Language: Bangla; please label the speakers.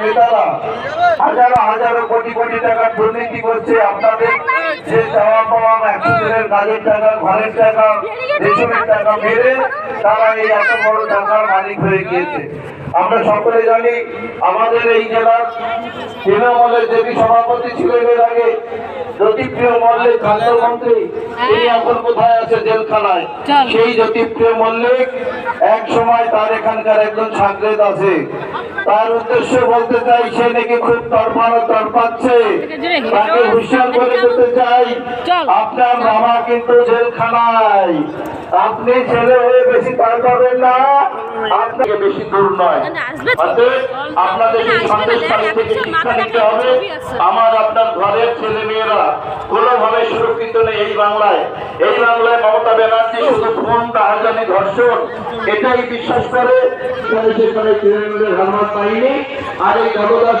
Speaker 1: নেতারা হাজারো হাজারো কোটি কোটি টাকা দুর্নীতি করছে আপনাদের। যে চাওয়া পাওয়া একশো কাজের টাকা ঘরের টাকা রেশনের টাকা মেরে তারা এই এত বড় টাকার মালিক হয়ে গিয়েছে। আমরা সকলে জানি আমাদের এই জেলার তৃণমূলের দেবী সভাপতি ছিলেন এর আগে জ্যোতিপ্রিয় মল্লিক খাদ্যমন্ত্রী তিনি এখন কোথায় আছে? জেলখানায়। সেই জ্যোতিপ্রিয় মল্লিক এক সময় তার এখানকার একজন সাংকেত আছে। তার উদ্দেশ্য বলতে চাই সে নাকি খুব তরপানো তরপাচ্ছে তাকে হুঁশিয়ার করে দিতে চাই আপনার মামা কিন্তু জেলখানায়। আপনি ছেলে হয়ে বেশি তার পাবেন না আপনাকে বেশি দূর নয়। আপনাদের এই সন্দেশখালী থেকে শিক্ষা নিতে হবে। আমার আপনার ঘরের ছেলে মেয়েরা নেই এই বাংলায় এই বাংলায় মমতা ব্যানার্জি শুধু ভ্রম তাহাজানি, ধর্ষণ, এটাই বিশ্বাস করে। সেখানে তৃণমূলের হারমাত পাইনি, আর এই নবদাস